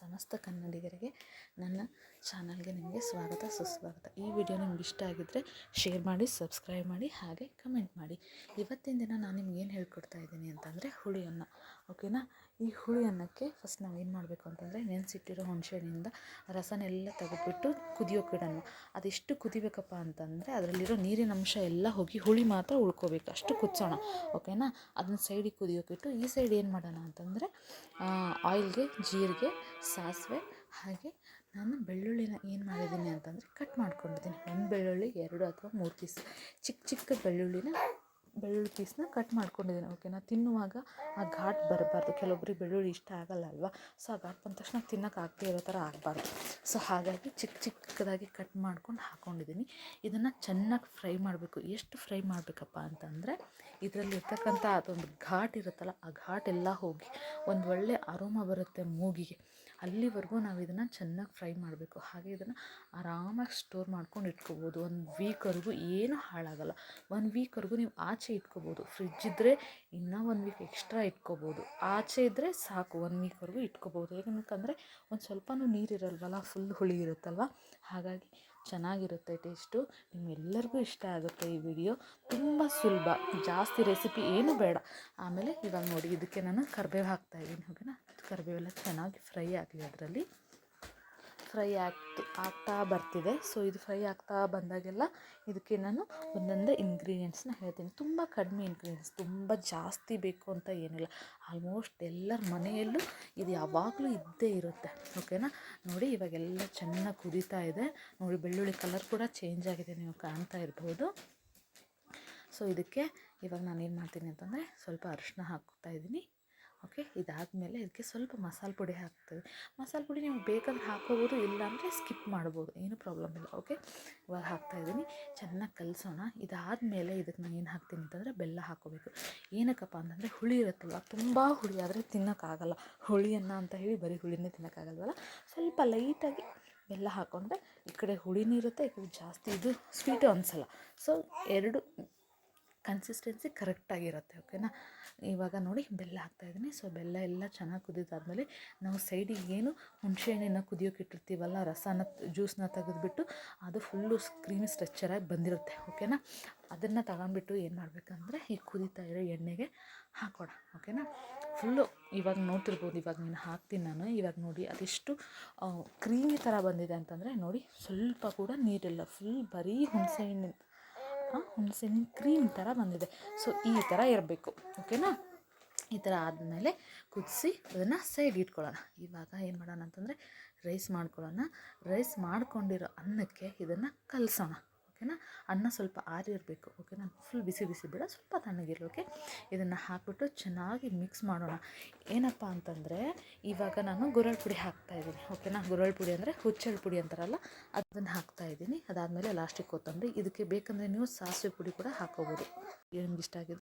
ಸಮಸ್ತ ಕನ್ನಡಿಗರಿಗೆ ನನ್ನ ಚಾನಲ್ಗೆ ನಿಮಗೆ ಸ್ವಾಗತ, ಸುಸ್ವಾಗತ. ಈ ವಿಡಿಯೋ ನಿಮ್ಗೆ ಇಷ್ಟ ಆಗಿದ್ದರೆ ಶೇರ್ ಮಾಡಿ, ಸಬ್ಸ್ಕ್ರೈಬ್ ಮಾಡಿ, ಹಾಗೆ ಕಮೆಂಟ್ ಮಾಡಿ. ಇವತ್ತಿನ ದಿನ ನಾನು ನಿಮ್ಗೆ ಏನು ಹೇಳ್ಕೊಡ್ತಾ ಇದ್ದೀನಿ ಅಂತಂದರೆ ಹುಳಿಯನ್ನು. ಓಕೆನಾ? ಈ ಹುಳಿ ಅನ್ನಕ್ಕೆ ಫಸ್ಟ್ ನಾವು ಏನು ಮಾಡಬೇಕು ಅಂತಂದರೆ ನೆನೆಸಿಟ್ಟಿರೋ ಹುಣಸೆಹಣ್ಣಿಂದ ರಸನೆಲ್ಲ ತೆಗೆದ್ಬಿಟ್ಟು ಕುದಿಯೋಕೆ ಇಡೋಣ ಅದೆಷ್ಟು ಕುದಿಬೇಕಪ್ಪ ಅಂತಂದರೆ ಅದರಲ್ಲಿರೋ ನೀರಿನ ಅಂಶ ಎಲ್ಲ ಹೋಗಿ ಹುಳಿ ಮಾತ್ರ ಉಳ್ಕೋಬೇಕು. ಅಷ್ಟು ಕುದಿಸೋಣ. ಓಕೆನಾ? ಅದನ್ನ ಸೈಡಿಗೆ ಕುದಿಯೋಕಿಟ್ಟು ಈ ಸೈಡ್ ಏನು ಮಾಡೋಣ ಅಂತಂದರೆ ಆಯಿಲ್ಗೆ ಜೀರಿಗೆ, ಸಾಸಿವೆ, ಹಾಗೆ ನಾನು ಬೆಳ್ಳುಳ್ಳಿನ ಏನು ಮಾಡಿದ್ದೀನಿ ಅಂತಂದರೆ ಕಟ್ ಮಾಡ್ಕೊಂಡಿದ್ದೀನಿ. ಒಂದು ಬೆಳ್ಳುಳ್ಳಿ, ಎರಡು ಅಥವಾ ಮೂರು ಪೀಸ್ ಚಿಕ್ಕ ಚಿಕ್ಕ ಬೆಳ್ಳುಳ್ಳಿನ ಬೆಳ್ಳುಳ್ಳಿ ಪೀಸ್ನ ಕಟ್ ಮಾಡ್ಕೊಂಡಿದ್ದೀನಿ ಓಕೆನಾ ತಿನ್ನುವಾಗ ಆ ಘಾಟ್ ಬರಬಾರ್ದು. ಕೆಲವೊಬ್ರಿಗೆ ಬೆಳ್ಳುಳ್ಳಿ ಇಷ್ಟ ಆಗಲ್ಲ ಅಲ್ವಾ ಸೊ ಆ ಘಾಟ್ ಬಂದ ತಕ್ಷಣ ತಿನ್ನೋಕೆ ಆಗದೇ ಇರೋ ಥರ ಆಗಬಾರ್ದು. ಸೊ ಹಾಗಾಗಿ ಚಿಕ್ಕ ಚಿಕ್ಕದಾಗಿ ಕಟ್ ಮಾಡ್ಕೊಂಡು ಹಾಕ್ಕೊಂಡಿದ್ದೀನಿ ಇದನ್ನು ಚೆನ್ನಾಗಿ ಫ್ರೈ ಮಾಡಬೇಕು. ಎಷ್ಟು ಫ್ರೈ ಮಾಡಬೇಕಪ್ಪ ಅಂತಂದರೆ, ಇದರಲ್ಲಿ ಇರ್ತಕ್ಕಂಥ ಅದೊಂದು ಘಾಟ್ ಇರುತ್ತಲ್ಲ, ಆ ಘಾಟ್ ಎಲ್ಲ ಹೋಗಿ ಒಂದು ಒಳ್ಳೆ ಅರೋಮ ಬರುತ್ತೆ ಮೂಗಿಗೆ. ಅಲ್ಲಿವರೆಗೂ ನಾವು ಇದನ್ನು ಚೆನ್ನಾಗಿ ಫ್ರೈ ಮಾಡಬೇಕು. ಹಾಗೆ ಇದನ್ನು ಆರಾಮಾಗಿ ಸ್ಟೋರ್ ಮಾಡ್ಕೊಂಡು ಇಟ್ಕೋಬೋದು. ಒಂದು ವೀಕ್ವರೆಗೂ ಏನೂ ಹಾಳಾಗಲ್ಲ. ಒನ್ ವೀಕ್ವರೆಗೂ ನೀವು ಆಚೆ ಇಟ್ಕೋಬೋದು. ಫ್ರಿಜ್ ಇದ್ದರೆ ಇನ್ನೂ ಒಂದು ವೀಕ್ ಎಕ್ಸ್ಟ್ರಾ ಇಟ್ಕೋಬೋದು. ಆಚೆ ಇದ್ದರೆ ಸಾಕು ಒನ್ ವೀಕ್ವರೆಗೂ ಇಟ್ಕೋಬೋದು. ಏನಕ್ಕಂದರೆ ಒಂದು ಸ್ವಲ್ಪನೂ ನೀರಿರಲ್ವಲ್ಲ ಫುಲ್ ಹುಳಿ ಇರುತ್ತಲ್ವ? ಹಾಗಾಗಿ ಚೆನ್ನಾಗಿರುತ್ತೆ ಟೇಸ್ಟು ನಿಮ್ಮೆಲ್ಲರಿಗೂ ಇಷ್ಟ ಆಗುತ್ತೆ ಈ ವಿಡಿಯೋ ತುಂಬ ಸುಲಭ. ಜಾಸ್ತಿ ರೆಸಿಪಿ ಏನು ಬೇಡ. ಆಮೇಲೆ ಇವಾಗ ನೋಡಿ, ಇದಕ್ಕೆ ನಾನು ಕರ್ಬೇವು ಹಾಕ್ತಾಯಿದ್ದೀನಿ ಓಕೆನಾ ಕರಿಬೇವೆಲ್ಲ ಚೆನ್ನಾಗಿ ಫ್ರೈ ಆಗಲಿ ಅದರಲ್ಲಿ. ಫ್ರೈ ಆಗ್ತು, ಆಗ್ತಾ ಬರ್ತಿದೆ. ಸೊ, ಇದು ಫ್ರೈ ಆಗ್ತಾ ಬಂದಾಗೆಲ್ಲ ಇದಕ್ಕೆ ನಾನು ಒಂದೊಂದೇ ಇಂಗ್ರೀಡಿಯೆಂಟ್ಸ್ನ ಹೇಳ್ತೀನಿ. ತುಂಬ ಕಡಿಮೆ ಇಂಗ್ರೀಡಿಯೆಂಟ್ಸ್ ತುಂಬ ಜಾಸ್ತಿ ಬೇಕು ಅಂತ ಏನಿಲ್ಲ. ಆಲ್ಮೋಸ್ಟ್ ಎಲ್ಲರ ಮನೆಯಲ್ಲೂ ಇದು ಯಾವಾಗಲೂ ಇದ್ದೇ ಇರುತ್ತೆ. ಓಕೆನಾ ನೋಡಿ, ಇವಾಗೆಲ್ಲ ಚೆನ್ನಾಗಿ ಕುದೀತಾ ಇದೆ. ನೋಡಿ, ಬೆಳ್ಳುಳ್ಳಿ ಕಲರ್ ಕೂಡ ಚೇಂಜ್ ಆಗಿದೆ. ನೀವು ಕಾಣ್ತಾ ಇರ್ಬೋದು. ಸೊ ಇದಕ್ಕೆ ಇವಾಗ ನಾನು ಏನು ಮಾಡ್ತೀನಿ ಅಂತಂದರೆ ಸ್ವಲ್ಪ ಅರಿಶಿನ ಹಾಕ್ತಾ ಇದ್ದೀನಿ. ಓಕೆ? ಇದಾದಮೇಲೆ ಇದಕ್ಕೆ ಸ್ವಲ್ಪ ಮಸಾಲೆ ಪುಡಿ ಹಾಕ್ತೀವಿ. ಮಸಾಲೆ ಪುಡಿ ನೀವು ಬೇಕಾದ್ರೆ ಹಾಕೋಬೋದು, ಇಲ್ಲಾಂದರೆ ಸ್ಕಿಪ್ ಮಾಡ್ಬೋದು. ಏನೂ ಪ್ರಾಬ್ಲಮ್ ಇಲ್ಲ, ಓಕೆ? ಇವಾಗ ಹಾಕ್ತಾಯಿದ್ದೀನಿ ಚೆನ್ನಾಗಿ ಕಲಸೋಣ. ಇದಾದಮೇಲೆ ಇದಕ್ಕೆ ನಾನು ಏನು ಹಾಕ್ತೀನಿ ಅಂತಂದರೆ ಬೆಲ್ಲ ಹಾಕೋಬೇಕು. ಏನಕ್ಕಪ್ಪ ಅಂತಂದರೆ ಹುಳಿ ಇರುತ್ತಲ್ಲ ತುಂಬ ಹುಳಿ ಆದರೆ ತಿನ್ನೋಕ್ಕಾಗಲ್ಲ. ಹುಳಿಯನ್ನ ಅಂತ ಹೇಳಿ ಬರೀ ಹುಳಿನೇ ತಿನ್ನೋಕ್ಕಾಗಲ್ವಲ್ಲ? ಸ್ವಲ್ಪ ಲೈಟಾಗಿ ಬೆಲ್ಲ ಹಾಕೊಂಡ್ರೆ ಈ ಕಡೆ ಹುಳಿನೂ ಇರುತ್ತೆ, ಈ ಕಡೆ ಜಾಸ್ತಿ ಇದು ಸ್ವೀಟು ಅನಿಸಲ್ಲ. ಸೊ ಎರಡು ಕನ್ಸಿಸ್ಟೆನ್ಸಿ ಕರೆಕ್ಟಾಗಿರುತ್ತೆ ಓಕೆನಾ ಇವಾಗ ನೋಡಿ ಬೆಲ್ಲ ಹಾಕ್ತಾಯಿದ್ದೀನಿ ಸೊ ಬೆಲ್ಲ ಎಲ್ಲ ಚೆನ್ನಾಗಿ ಕುದಿದಾದ್ಮೇಲೆ ನಾವು ಸೈಡಿಗೆ ಏನು ಹುಣಸೆಹಣ್ಣಿನ ಕುದಿಯೋಕೆ ಇಟ್ಟಿರ್ತೀವಲ್ಲ, ರಸನ ಜ್ಯೂಸನ್ನ ತೆಗೆದುಬಿಟ್ಟು ಅದು ಫುಲ್ಲು ಕ್ರೀಮಿ ಸ್ಟ್ರೆಚ್ಚರಾಗಿ ಬಂದಿರುತ್ತೆ ಓಕೆನಾ ಅದನ್ನು ತಗೊಂಡ್ಬಿಟ್ಟು ಏನು ಮಾಡಬೇಕಂದ್ರೆ ಈ ಕುದೀತಾ ಇರೋ ಎಣ್ಣೆಗೆ ಹಾಕೋಣ ಓಕೆನಾ ಫುಲ್ಲು ಇವಾಗ ನೋಡ್ತಿರ್ಬೋದು, ಇವಾಗ ನೀನು ಹಾಕ್ತೀನಿ ನಾನು. ಇವಾಗ ನೋಡಿ ಅದೆಷ್ಟು ಕ್ರೀಮಿ ಥರ ಬಂದಿದೆ ಅಂತಂದರೆ ನೋಡಿ ಸ್ವಲ್ಪ ಕೂಡ ನೀರಿಲ್ಲ. ಫುಲ್ ಬರೀ ಹುಣಸೆಹಣ್ಣಿನ ಹುಣಸೆಹಣ್ಣಿನ ಕ್ರೀಮ್ ಥರ ಬಂದಿದೆ. ಸೊ ಈ ಥರ ಇರಬೇಕು ಓಕೆನಾ ಈ ಥರ ಆದಮೇಲೆ ಕುದಿಸಿ ಅದನ್ನು ಸೈಡ್ ಇಟ್ಕೊಳ್ಳೋಣ. ಇವಾಗ ಏನು ಮಾಡೋಣ ಅಂತಂದರೆ ರೈಸ್ ಮಾಡ್ಕೊಳ್ಳೋಣ. ರೈಸ್ ಮಾಡ್ಕೊಂಡಿರೋ ಅನ್ನಕ್ಕೆ ಇದನ್ನು ಕಲಸೋಣ. ಓಕೆನಾ ಅನ್ನ ಸ್ವಲ್ಪ ಆರಿರಬೇಕು ಓಕೆನಾ ಫುಲ್ ಬಿಸಿ ಬಿಸಿ ಬೇಡ, ಸ್ವಲ್ಪ ತಣ್ಣಗಿರೋಕೆ ಇದನ್ನು ಹಾಕ್ಬಿಟ್ಟು ಚೆನ್ನಾಗಿ ಮಿಕ್ಸ್ ಮಾಡೋಣ. ಏನಪ್ಪ ಅಂತಂದರೆ, ಇವಾಗ ನಾನು ಗುರಳ್ ಪುಡಿ ಹಾಕ್ತಾಯಿದ್ದೀನಿ ಓಕೆನಾ ಗುರಳ್ ಪುಡಿ ಅಂದರೆ ಹುಚ್ಚಳ್ ಪುಡಿ ಅಂತಾರಲ್ಲ, ಅದನ್ನು ಹಾಕ್ತಾಯಿದ್ದೀನಿ ಅದಾದಮೇಲೆ ಲಾಸ್ಟಿಗೆ ಕೊತ್ತಂಬರಿ. ಇದಕ್ಕೆ ಬೇಕಂದರೆ ನೀವು ಸಾಸಿವೆ ಪುಡಿ ಕೂಡ ಹಾಕೋಬೋದು. ನಿಮ್ಗೆ ಇಷ್ಟ ಆಗಿದೆ